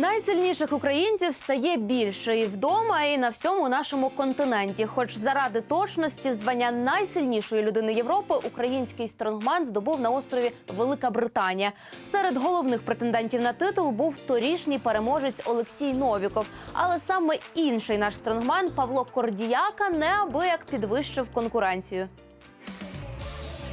Найсильніших українців стає більше і вдома, і на всьому нашому континенті. Хоч заради точності звання найсильнішої людини Європи український стронгман здобув на острові Велика Британія. Серед головних претендентів на титул був торішній переможець Олексій Новіков. Але саме інший наш стронгман Павло Кордіяка неабияк підвищив конкуренцію.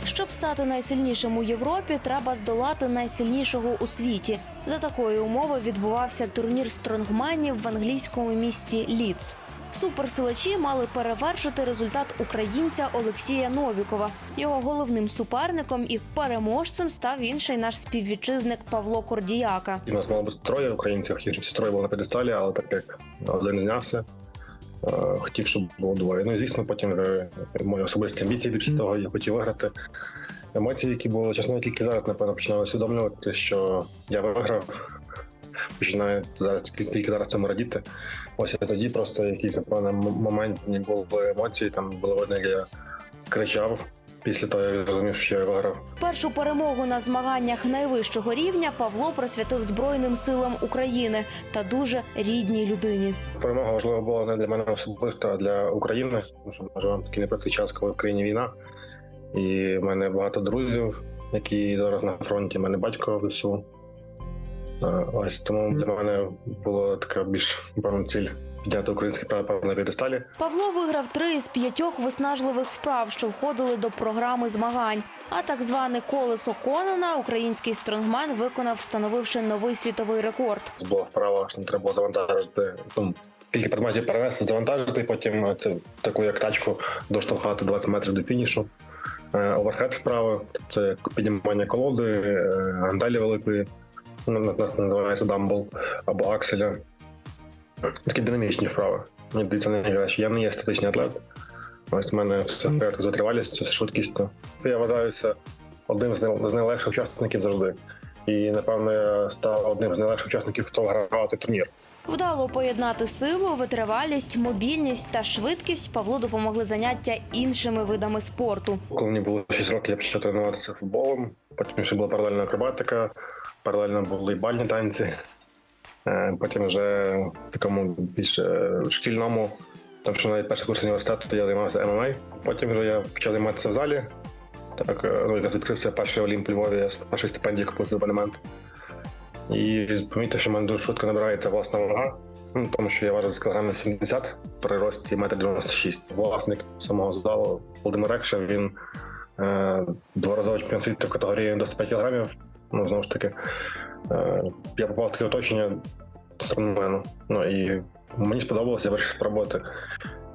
Щоб стати найсильнішим у Європі, треба здолати найсильнішого у світі. За такої умови відбувався турнір стронгманів в англійському місті Ліц. Суперсилачі мали перевершити результат українця Олексія Новікова. Його головним суперником і переможцем став інший наш співвітчизник Павло Кордіяка. У нас мало бути троє українців, щоб всі троє були на п'єдесталі, але так як один знявся, хотів, щоб було двоє. Ну і звісно, потім вже мої особисті амбіції після того я хотів виграти. Емоції, які були чесно, тільки зараз, напевно, починаю усвідомлювати, що я виграв. Починаю зараз тільки зараз цьому радіти. Ось і тоді просто якийсь напевно моментні були емоції. Там було видно, як я кричав після того, як зрозумів, що я виграв. Першу перемогу на змаганнях найвищого рівня Павло присвятив Збройним силам України та дуже рідній людині. Перемога важлива була не для мене особисто, а для України. Тому що ми живемо такий непростий час, коли в країні війна. І в мене багато друзів, які зараз на фронті. У мене батько в ВСУ. Ось тому для мене була така більш певна ціль підняти українське право на п'єдесталі. Павло виграв три із п'ятьох виснажливих вправ, що входили до програми змагань. А так зване колесо Конана український стронгман виконав, встановивши новий світовий рекорд. Була вправа, що не треба було завантажити. Ну, кілька предметів перенести, завантажити, потім е, це, таку як тачку доштовхати 20 метрів до фінішу. Е, Оверхед вправи, це піднімання колоди, е, гантелі великої, нас називається дамбл або акселя. Такі динамічні вправи. Мені здається, найкраще. Я не є статичний атлет. Ось в мене все порядку з витривалістю, з швидкістю. Я вважаюся одним з з найлегших учасників завжди. І напевно я став одним з найлегших учасників, хто грав цей турнір. Вдало поєднати силу, витривалість, мобільність та швидкість Павлу допомогли заняття іншими видами спорту. Коли мені було 6 років, я почав тренуватися футболом. Потім ще була паралельна акробатика, паралельно були бальні танці. Е, Потім вже в такому більш е, шкільному, тому що навіть перший курс університету я займався ММА. Потім вже я почав займатися в залі. Так, е, ну, відкрився перший Олімп Львові, я з першої стипендії купив абонемент. І помітив, що в мене дуже швидко набирається власна вага, ну, тому що я важив з кілограмів 70 при рості 1,96 м. Власник самого залу Володимир Рекша, він е, дворазовий чемпіон світу в категорії до 105 кілограмів. Ну, знову ж таки, е, я попав в таке оточення стронгмену. Ну і мені сподобалося, я вирішив спробувати.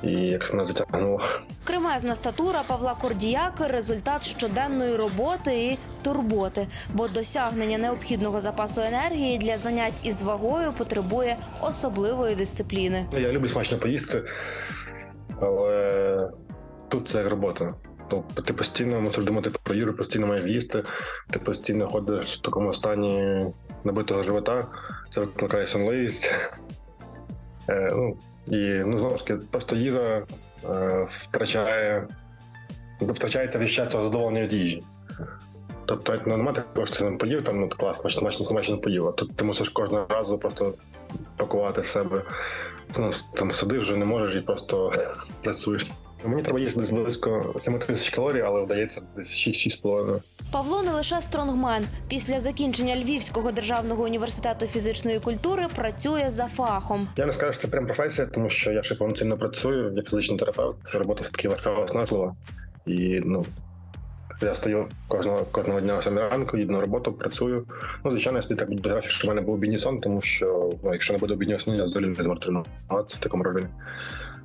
І як мене затягнуло. Кремезна статура Павла Кордіяки результат щоденної роботи і турботи, бо досягнення необхідного запасу енергії для занять із вагою потребує особливої дисципліни. Я люблю смачно поїсти, але тут це як робота. Тобто ти постійно мусиш думати про їжу, постійно маєш їсти, ти постійно ходиш в такому стані набитого живота, це викликає сонливість. Е, ну, і ну, знову ж таки, просто їжа е, втрачає, втрачається відчуття задоволення від їжі. Тобто, як нема такого, що ти поїв, там ну класно, смачно, смачно поїв. А тут ти мусиш кожного разу просто пакувати в себе. Ну, там сидиш вже не можеш і просто працюєш. Мені треба їсти близько 7 тисяч калорій, але вдається десь 6-6,5. Павло не лише стронгмен. Після закінчення Львівського державного університету фізичної культури працює за фахом. Я не скажу, що це прям професія, тому що я ще повноцінно працюю як фізичний терапевт. Робота все таки важка виснажлива. І ну я стою кожного кожного дня 7 ранку, їду на роботу, працюю. Ну, звичайно, я собі так буду графік, що в мене був обідній сон, тому що ну, якщо не буде обіднього сну, я взагалі не зможу тренуватися в такому режимі.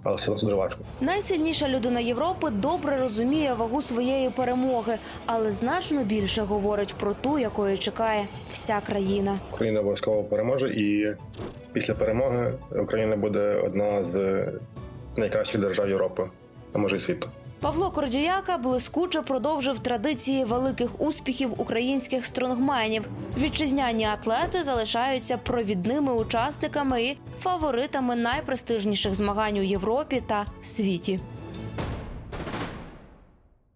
Але все дуже важко. Найсильніша людина Європи добре розуміє вагу своєї перемоги, але значно більше говорить про ту, якої чекає вся країна. Україна обов'язково переможе, і після перемоги Україна буде одна з найкращих держав Європи, а може й світу. Павло Кордіяка блискуче продовжив традиції великих успіхів українських стронгменів. Вітчизняні атлети залишаються провідними учасниками і фаворитами найпрестижніших змагань у Європі та світі.